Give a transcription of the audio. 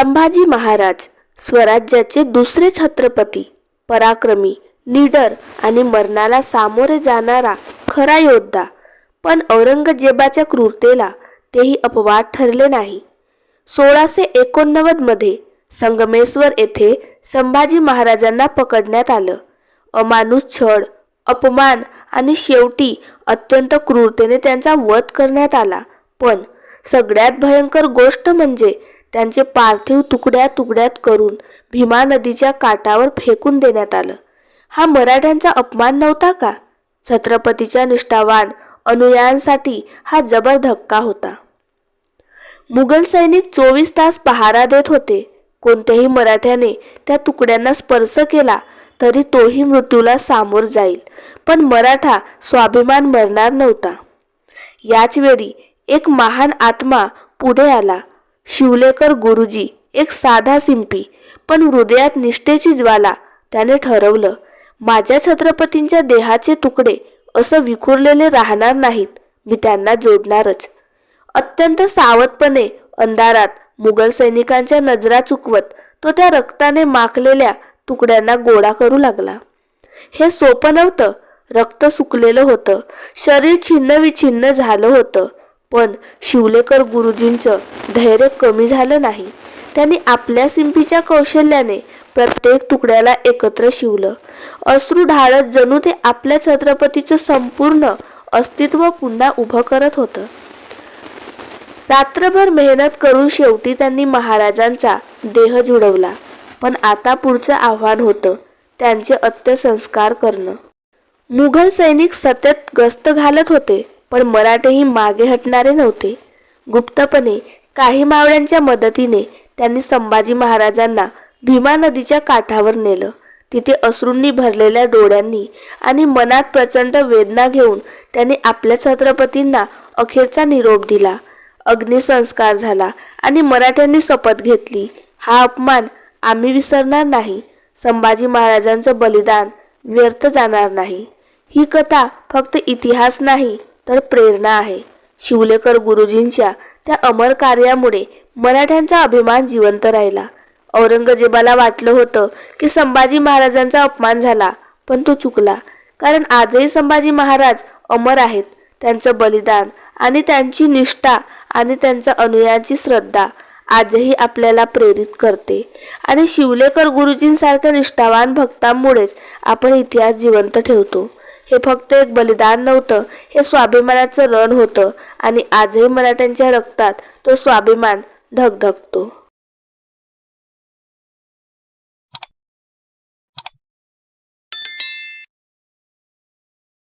संभाजी महाराज स्वराज्याचे दुसरे छत्रपती पराक्रमी निडर आणि मरणाला सामोरे जाणारा खरा योद्धा. पण औरंगजेबाच्या क्रूरतेला तेही अपवाद ठरले नाही. सोळाशे एकोणनव्वदमध्ये संगमेश्वर येथे संभाजी महाराजांना पकडण्यात आलं. अमानुष छळ अपमान आणि शेवटी अत्यंत क्रूरतेने त्यांचा वध करण्यात आला. पण सगळ्यात भयंकर गोष्ट म्हणजे त्यांचे पार्थिव तुकड्या तुकड्यात करून भीमा नदीच्या काठावर फेकून देण्यात आलं. हा मराठ्यांचा अपमान नव्हता का? छत्रपतीच्या निष्ठावान अनुयायांसाठी हा जबर धक्का होता. मुघल सैनिक चोवीस तास पहारा देत होते. कोणत्याही मराठ्याने त्या तुकड्यांना स्पर्श केला तरी तोही मृत्यूला सामोर जाईल. पण मराठा स्वाभिमान मरणार नव्हता. याचवेळी एक महान आत्मा पुढे आला. शिवलेकर गुरुजी एक साधा सिंपी पण हृदयात निष्ठेची ज्वाला त्याने ठरवलं. माझ्या छत्रपतींच्या देहाचे तुकडे असं विखुरलेले राहणार नाहीत मी त्यांना जोडणारच. अत्यंत सावधपणे अंधारात मुघल सैनिकांच्या नजरा चुकवत तो त्या रक्ताने माखलेल्या तुकड्यांना गोळा करू लागला. हे सोपं नव्हतं रक्त सुकलेलं होतं शरीर छिन्न विछिन्न झालं होतं. पण शिवलेकर गुरुजींचं धैर्य कमी झालं नाही. त्यांनी आपल्या सिंपीच्या कौशल्याने प्रत्येक तुकड्याला एकत्र शिवलं. अश्रू ढाळत जणू ते आपल्या छत्रपतीचं संपूर्ण अस्तित्व पुन्हा उभं करत होतं. रात्रभर मेहनत करून शेवटी त्यांनी महाराजांचा देह जुळवला पण आता पुढचं आव्हान होतं त्यांचे अंत्यसंस्कार करणं. मुघल सैनिक सतत गस्त घालत होते पण मराठेही मागे हटणारे नव्हते. गुप्तपणे काही मावळ्यांच्या मदतीने त्यांनी संभाजी महाराजांना भीमा नदीच्या काठावर नेलं. तिथे अश्रूंनी भरलेल्या डोळ्यांनी आणि मनात प्रचंड वेदना घेऊन त्यांनी आपल्या छत्रपतींना अखेरचा निरोप दिला. अग्निसंस्कार झाला आणि मराठ्यांनी शपथ घेतली. हा अपमान आम्ही विसरणार नाही. संभाजी महाराजांचं बलिदान व्यर्थ जाणार नाही. ही कथा फक्त इतिहास नाही तर प्रेरणा आहे. शिवलेकर गुरुजींच्या त्या अमर कार्यामुळे मराठ्यांचा अभिमान जिवंत राहिला. औरंगजेबाला वाटलं होतं की संभाजी महाराजांचा अपमान झाला पण तो चुकला. कारण आजही संभाजी महाराज अमर आहेत. त्यांचं बलिदान आणि त्यांची निष्ठा आणि त्यांच्या अनुयायांची श्रद्धा आजही आपल्याला प्रेरित करते. आणि शिवलेकर गुरुजींसारख्या निष्ठावान भक्तांमुळेच आपण इतिहास जिवंत ठेवतो. हे फक्त एक बलिदान नव्हतं हे स्वाभिमानाचं रण होतं आणि आजही मराठ्यांच्या रक्तात तो स्वाभिमान धगधगतो.